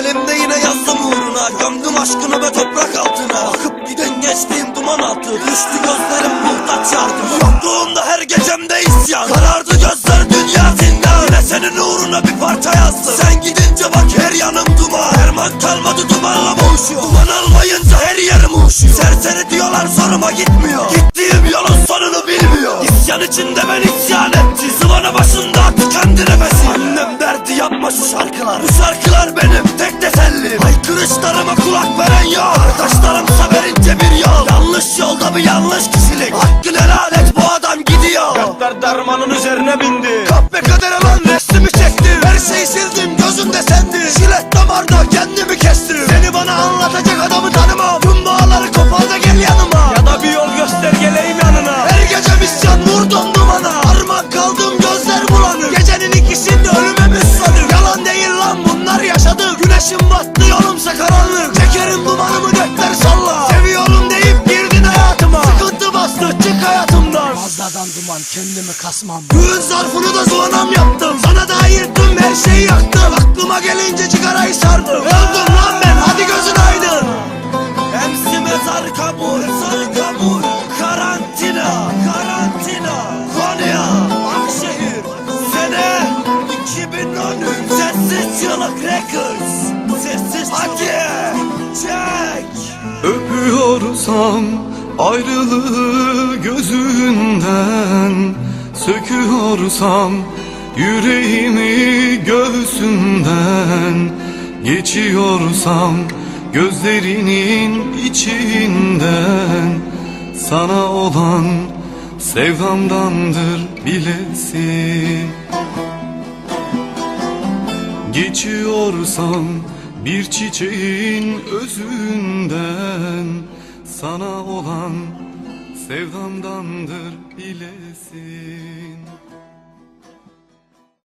Kalem yine yazdım uğruna Gömdüm aşkını ve toprak altına. Akıp giden geçtiğim duman altı Düştü gözlerim muhtaç yardım. Yokluğunda her gecemde isyan. Karardı gözler dünya zindan. Yine senin uğruna bir parça yazdım. Sen gidince bak her yanım duman Derman kalmadı dumanla boğuşuyor Duman almayınca her yerim uğuşuyor Serseri diyorlar zoruma gitmiyor. Gittiğim yolun sonunu bilmiyor. İsyan içinde ben isyan ettim. Zıvana başında tıkandı nefesim Annem derdi yapma şu şarkılar. Bu şarkılar benim tek tesellim. Haykırışlarıma kulak veren yok. Arkadaşlarımsa verince bir yol. Yanlış yolda bir yanlış kişilik. Hakkını helal et bu adam gidiyor. Dertler dermanın üzerine bindi gözümde sendin. Jilet damarda kendimi kestim Seni bana anlatacak adamı tanımam. Tüm bağları kopar da gel yanıma. Ya da bir yol göster geleyim yanına. Her gece misyan vurdum dumana. Armak kaldım gözler bulanık Gecenin ikisinde ölüme müsladık Yalan değil lan bunlar yaşadık Güneşim battı yolumsa karanlık. Çekerim dumanımı gökler salla. Seviyorum deyip girdin hayatıma. Sıkıntı bastı çık hayatımdan. Fazladan duman kendimi kasmam. Düğün zarfını da zuvanam yaptım. Sana Gelince cigarayı sardım Öldüm lan ben hadi gözün aydın. Hepsi mezar kabul Mezar kabul. Karantina Karantina. Konya Akşehir. Sene 2013 Sessiz Çığlık Records. Sessiz Hadi Çek. Öpüyorsam ayrılığı gözünden. Söküyorsam yüreğimi göğsünden Geçiyorsam gözlerinin içinden Sana olan sevdamdandır bilesin. Geçiyorsam bir çiçeğin özünden Sana olan sevdamdandır bilesin